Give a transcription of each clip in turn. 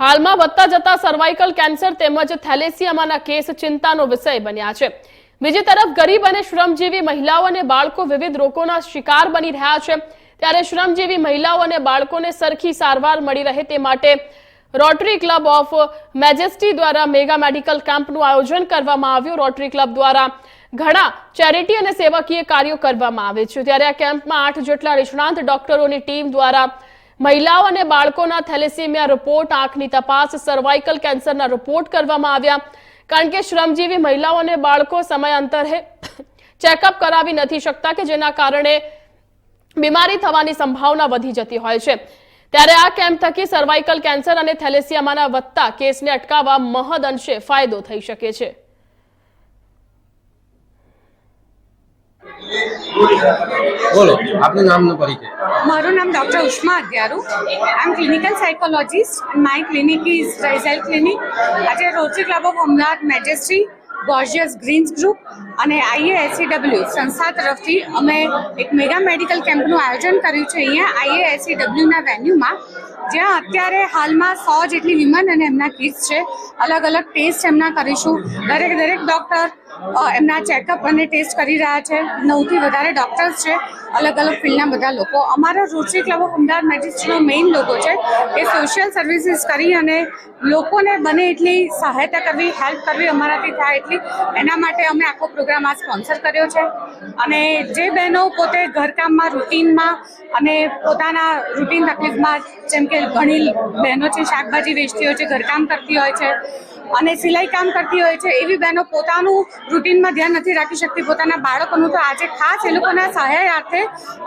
હાલમાં વધતા જતા સર્વાઇકલ કેન્સર તેમજ થેલેસિયામાના કેસ ચિંતાનો વિષય બન્યા છે. બીજી તરફ ગરીબ અને શ્રમજીવી મહિલાઓ અને બાળકો વિવિધ રોગોના શિકાર બની રહ્યા છે. ત્યારે શ્રમજીવી મહિલાઓ અને બાળકોને સરખી સારવાર મળી રહે તે માટે રોટરી ક્લબ ઓફ મેજેસ્ટી દ્વારા મેગા મેડિકલ કેમ્પનું આયોજન કરવામાં આવ્યું. રોટરી ક્લબ દ્વારા ઘણા ચેરિટી અને સેવાકીય કાર્યો કરવામાં આવે છે. ત્યારે આ કેમ્પમાં આઠ જેટલા નિષ્ણાંત ડોક્ટરોની ટીમ દ્વારા મહિલાઓ અને બાળકોના થેલેસેમિયા રિપોર્ટ, આંખની તપાસ સર્વાઇકલ કેન્સરના રિપોર્ટ કરવામાં આવ્યા. કારણ કે શ્રમજીવી મહિલાઓ અને બાળકો સમયાંતરે ચેકઅપ કરાવી નથી શકતા કે જેના કારણે બીમારી થવાની સંભાવના વધી જતી હોય છે. ત્યારે આ કેમ્પ થકી સર્વાઇકલ કેન્સર અને થેલેસિયામાના વધતા કેસને અટકાવવા મહદ અંશે ફાયદો થઈ શકે છે. બોલો, આપનું નામનો પરિચય. મારું નામ doctor Ushma Adhyaru I am clinical psychologist my clinic is રેઝેલ clinic આજે Rotary Club of Ahmedabad Majesty, Gorgeous Greens Group અને આઈએએસસીડબલ્યુ સંસ્થા તરફથી અમે એક મેગા મેડિકલ કેમ્પનું આયોજન કર્યું છે. અહીંયા આઈએએસસીડબલ્યુના વેન્યુમાં જ્યાં અત્યારે હાલમાં સો જેટલી વિમન અને એમના કિડ્સ છે. અલગ અલગ ટેસ્ટ એમના કરીશું. દરેક દરેક ડૉક્ટર એમના ચેકઅપ અને ટેસ્ટ કરી રહ્યા છે. નવથી વધારે ડૉક્ટર્સ છે. અલગ અલગ ફિલ્ડના બધા લોકો. અમારા રોટરી ક્લબ ઓફ અમદાવાદ મેજિસ્ટ્રીનો મેઇન લોકો છે એ સોશિયલ સર્વિસીસ કરી અને લોકોને બને એટલી સહાયતા કરવી હેલ્પ કરવી અમારાથી થાય એટલી. એના માટે અમે આખો પ્રોગ્રામ આ સ્પોન્સર કર્યો છે. અને જે બહેનો પોતે ઘરકામમાં રૂટીનમાં અને પોતાના રૂટીન તકલીફમાં, જેમ કે ઘણી બહેનો છે શાકભાજી વેચતી હોય છે ઘરકામ કરતી હોય છે. અને સિલાઈ કામ કરતી હોય છે, એવી બહેનો પોતાનું રૂટીનમાં ધ્યાન નથી રાખી શકતી. પોતાના બાળકોનું તો આજે ખાસ એ લોકોના સહાય અર્થે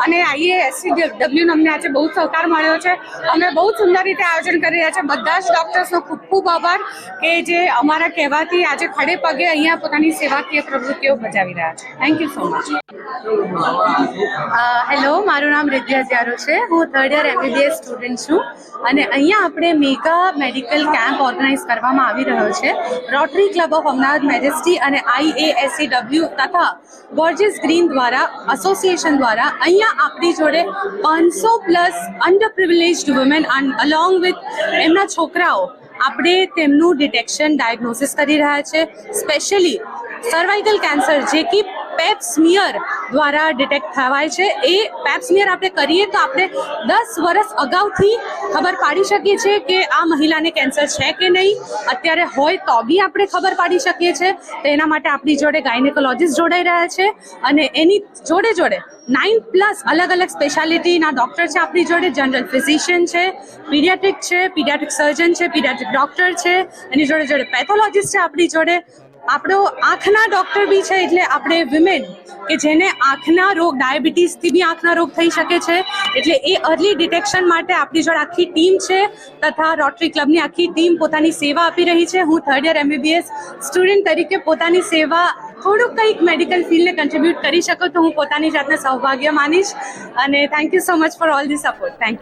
અને આઈએએસસી ડબલ્યુનો અમને આજે બહુ સહકાર મળ્યો છે. અમે બહુ સુંદર રીતે આયોજન કરી રહ્યા છે. બધા જ ડૉક્ટર્સનો ખૂબ ખૂબ આભાર કે જે અમારા કહેવાથી આજે ખડે પગે અહીંયા પોતાની સેવાકીય પ્રવૃત્તિઓ બજાવી રહ્યા છે. Thank you so much hello મારું નામ રિદ્યા હજારો છે. હું થર્ડ યર એમબીબીએસ સ્ટુડન્ટ છું. અને અહીંયા આપણે મેગા મેડિકલ કેમ્પ ઓર્ગેનાઇઝ કરવામાં આવી રહ્યો છે. Rotary Club of Ahmedabad Majesty અને આઈએએસસીડબલ્યુ તથા ગોર્જિસ ગ્રીન દ્વારા એસોસિએશન દ્વારા અહીંયા આપણી જોડે પાંચસો plus under women along with એમના છોકરાઓ આપણે તેમનું ડિટેક્શન ડાયગ્નોસિસ કરી રહ્યા છે. સ્પેશિયલી સર્વાઇકલ કેન્સર જે કે પેપ સ્મિયર દ્વારા ડિટેક્ટ થવાય છે. એ પેપ્સમિયર સ્મિયર આપણે કરીએ તો આપણે દસ વર્ષ અગાઉથી ખબર પાડી શકીએ છીએ કે આ મહિલાને કેન્સર છે કે નહીં. અત્યારે હોય તો બી આપણે ખબર પાડી શકીએ છીએ. તો એના માટે આપણી જોડે ગાયનેકોલોજીસ્ટ જોડાઈ રહ્યા છે. અને એની જોડે જોડે નાઇન પ્લસ અલગ અલગ સ્પેશિયાલિટીના ડૉક્ટર છે આપણી જોડે. જનરલ ફિઝિશિયન છે પીડિયાટ્રિક છે પીડિયાટ્રિક સર્જન છે પીડિયાટ્રિક ડૉક્ટર છે. એની જોડે જોડે પેથોલોજીસ્ટ છે આપણી જોડે. આપણો આંખના ડૉક્ટર બી છે એટલે આપણે વિમેન કે જેને આંખના રોગ ડાયાબિટીસથી બી આંખના રોગ થઈ શકે છે. એટલે એ અર્લી ડિટેક્શન માટે આપણી જોડે આખી ટીમ છે તથા રોટરી ક્લબની આખી ટીમ પોતાની સેવા આપી રહી છે. હું થર્ડ યર એમબીબીએસ સ્ટુડન્ટ તરીકે પોતાની સેવા થોડુંક કંઈક મેડિકલ ફિલ્ડને કન્ટ્રીબ્યુટ કરી શકો તો હું પોતાની જાતને સૌભાગ્ય માનીશ. અને thank you so much for all the support thank you